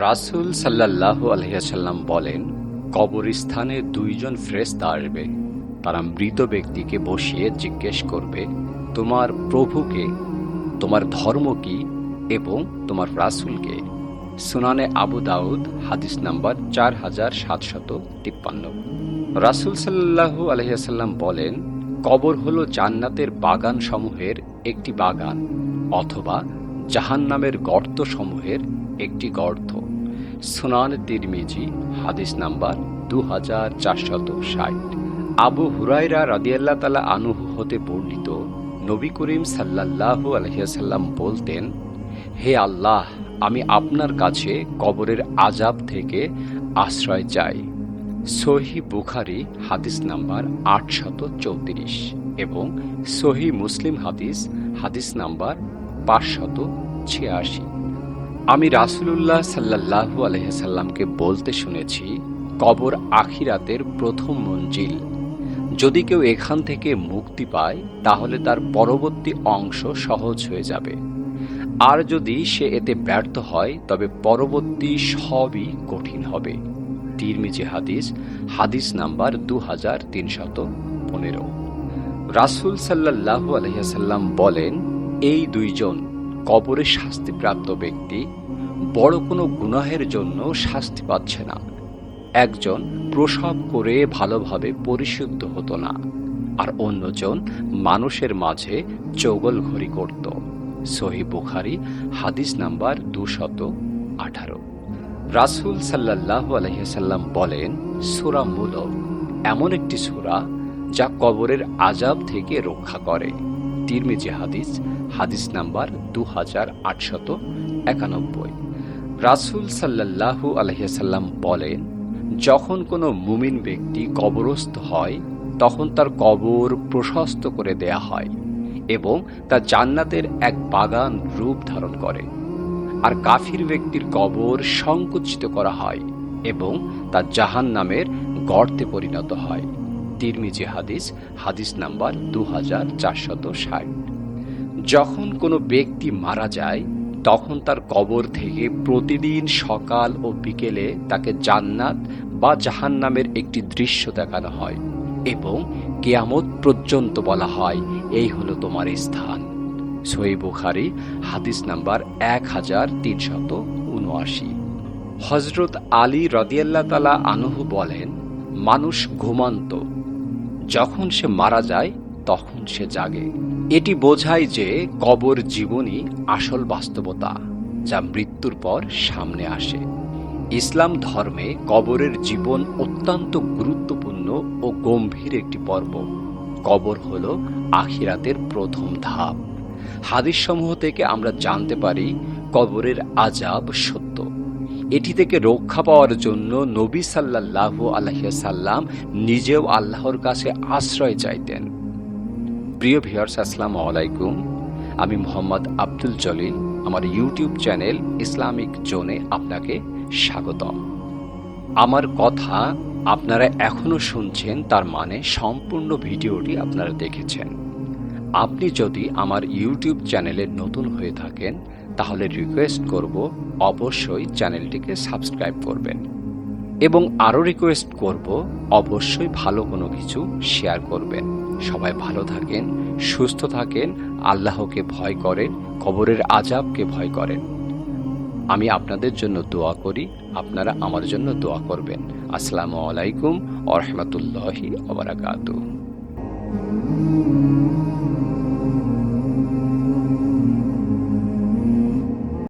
রাসূল সাল্লাল্লাহু আলহিহাসাল্লাম বলেন, কবরস্থানে দুইজন ফ্রেস্তা আসবে। তারা মৃত ব্যক্তিকে বসিয়ে জিজ্ঞেস করবে, তোমার প্রভুকে, তোমার ধর্ম কি এবং তোমার রাসূলকে? সুনানে আবু দাউদ, হাদিস নাম্বার চার হাজার সাতশত তিপ্পান্ন। রাসূল সাল্লাল্লাহু আলহিহাসাল্লাম বলেন, কবর হলো জান্নাতের বাগান সমূহের একটি বাগান অথবা জাহান্নামের গর্ত সমূহের একটি গর্ত। সুনান তিরমিজি, হাদিস নাম্বার দু হাজার চারশত ষাট। আবু হুরাইরা রাদিয়াল্লাহ তালা আনুহু হতে বর্ণিত নবী করিম সাল্লাল্লাহু আলহিহাসাল্লাম বলতেন, হে আল্লাহ, আমি আপনার কাছে কবরের আজাব থেকে আশ্রয় চাই। সহি বুখারি, হাদিস নাম্বার আটশত চৌত্রিশ এবং সহি মুসলিম হাদিস হাদিস নাম্বার পাঁচশত ছিয়াশি। আমি রাসুলুল্লাহ সাল্লাহু আলহিসাল্লামকে বলতে শুনেছি, কবর আখিরাতের প্রথম মঞ্জিল। যদি কেউ এখান থেকে মুক্তি পায়, তাহলে তার পরবর্তী অংশ সহজ হয়ে যাবে। আর যদি সে এতে ব্যর্থ হয়, তবে পরবর্তী সবই কঠিন হবে। তিরমিজি হাদিস হাদিস নাম্বার দু হাজার তিনশত পনেরো। রাসুল সাল্লাহু আলহিহাসাল্লাম বলেন, এই দুইজন কবরে শাস্তিপ্রাপ্ত ব্যক্তি বড় কোনো গুনাহের জন্য শাস্তি পাচ্ছে না। একজন প্রসব করে ভালোভাবে পরিশুদ্ধ হতো না, আর অন্যজন মানুষের মাঝে চৌগল ঘড়ি করত। সহি বুখারি, হাদিস নাম্বার দুশত আঠারো। রাসুল সাল্লাহ আলহিসাল্লাম বলেন, সুরা মূলক এমন একটি সুরা যা কবরের আজাব থেকে রক্ষা করে। তিরমিজি হাদিস হাদিস নাম্বার দু হাজার আটশত একানব্বই। রাসুল সাল্লাহু আলহিসাল্লাম বলেন, যখন কোনো মুমিন ব্যক্তি কবরস্থ হয়, তখন তার কবর প্রশস্ত করে দেয়া হয় এবং তা জান্নাতের এক বাগান রূপ ধারণ করে। আর কাফির ব্যক্তির কবর সংকুচিত করা হয় এবং তা জাহান নামের গর্তে পরিণত হয়। তিরমিজি হাদিস হাদিস নাম্বার দু হাজার চারশত ষাট। যখন কোনো ব্যক্তি মারা যায়, তখন তার কবর থেকে প্রতিদিন সকাল ও বিকেলে তাকে জান্নাত বা জাহান নামের একটি দৃশ্য দেখানো হয় এবং কেয়ামত পর্যন্ত বলা হয়, এই হলো তোমার স্থান। সই বুখারি, হাদিস নাম্বার এক হাজার তিনশত উনআশি। হজরত আলী রদিয়াল্লা তালা আনহু বলেন, মানুষ ঘুমান্ত যখন সে মারা যায়, তখন সে জাগে। এটি বোঝায় যে কবর জীবনই আসল বাস্তবতা, যা মৃত্যুর পর সামনে আসে। ইসলাম ধর্মে কবরের জীবন অত্যন্ত গুরুত্বপূর্ণ ও গম্ভীর একটি পর্ব। কবর হল আখিরাতের প্রথম ধাপ। হাদিসসমূহ থেকে আমরা জানতে পারি, কবরের আজাব সত্য। এটি থেকে রক্ষা পাওয়ার জন্য নবী সাল্লাহ আলহিসাল্লাম নিজেও আল্লাহর কাছে আশ্রয় চাইতেন। প্রিয় ভিউয়ার্স, আসসালামু আলাইকুম। আমি মোহাম্মদ আব্দুল জলিল। আমার ইউটিউব চ্যানেল ইসলামিক জোনে আপনাকে স্বাগতম। আমার কথা আপনারা এখনও শুনছেন, তার মানে সম্পূর্ণ ভিডিওটি আপনারা দেখেছেন। আপনি যদি আমার ইউটিউব চ্যানেলে নতুন হয়ে থাকেন, তাহলে রিকোয়েস্ট করব অবশ্যই চ্যানেলটিকে সাবস্ক্রাইব করবেন। এবং আরও রিকোয়েস্ট করব অবশ্যই ভালো কোনো কিছু শেয়ার করবেন। সবাই ভালো থাকেন, সুস্থ থাকেন, আল্লাহকে ভয় করেন, কবরের আজাবকে ভয় করেন। আমি আপনাদের জন্য দোয়া করি, আপনারা আমার জন্য দোয়া করবেন। আসসালামু আলাইকুম আ রহমতুল্লাহি Mm-hmm.